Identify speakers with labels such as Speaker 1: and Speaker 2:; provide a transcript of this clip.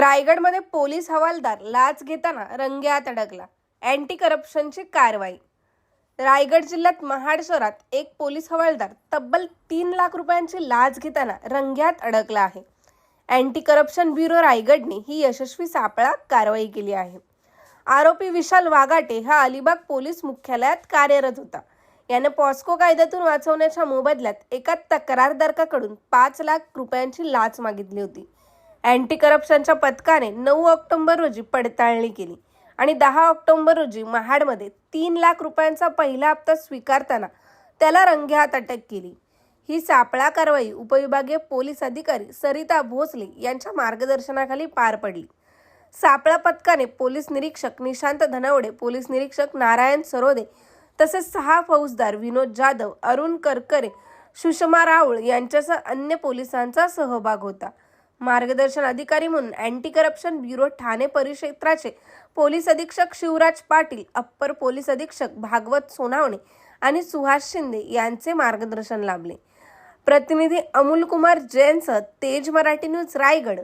Speaker 1: रायगडमध्ये पोलीस हवालदार लाच घेताना रंग्यात अडकला. अँटी करप्शनची कारवाई. रायगड जिल्ह्यात महाड शहरात एक पोलीस हवालदार तब्बल तीन लाख रुपयांची लाच घेताना रंग्यात अडकला आहे. अँटी करप्शन ब्युरो रायगडने ही यशस्वी सापळा कारवाई केली आहे. आरोपी विशाल वाघाटे हा अलिबाग पोलीस मुख्यालयात कार्यरत होता. याने पॉस्को कायद्यातून वाचवण्याच्या मोबदल्यात एका तक्रारदारकाकडून पाच लाख रुपयांची लाच मागितली होती. अँटी करप्शनच्या पथकाने नऊ ऑक्टोबर रोजी पडताळणी केली आणि दहा ऑक्टोबर रोजी महाडमध्ये तीन लाख रुपयांचा पहिला हप्ता स्वीकारताना त्याला रंगेहात अटक केली. ही सापळा कारवाई उपविभागीय पोलीस अधिकारी सरिता भोसले यांच्या मार्गदर्शनाखाली पार पडली. सापळा पथकाने पोलीस निरीक्षक निशांत धनवडे पोलीस निरीक्षक नारायण सरोदे तसेच सहा फौजदार विनोद जाधव अरुण करकरे सुषमा राऊळ यांच्यासह अन्य पोलिसांचा सहभाग होता. मार्गदर्शन अधिकारी म्हणून अँटी करप्शन ब्युरो ठाणे परिक्षेत्राचे पोलीस अधीक्षक शिवराज पाटील अप्पर पोलीस अधीक्षक भागवत सोनावणे आणि सुहास शिंदे यांचे मार्गदर्शन लाभले. प्रतिनिधी अमोल कुमार जैनसह तेज मराठी न्यूज रायगड.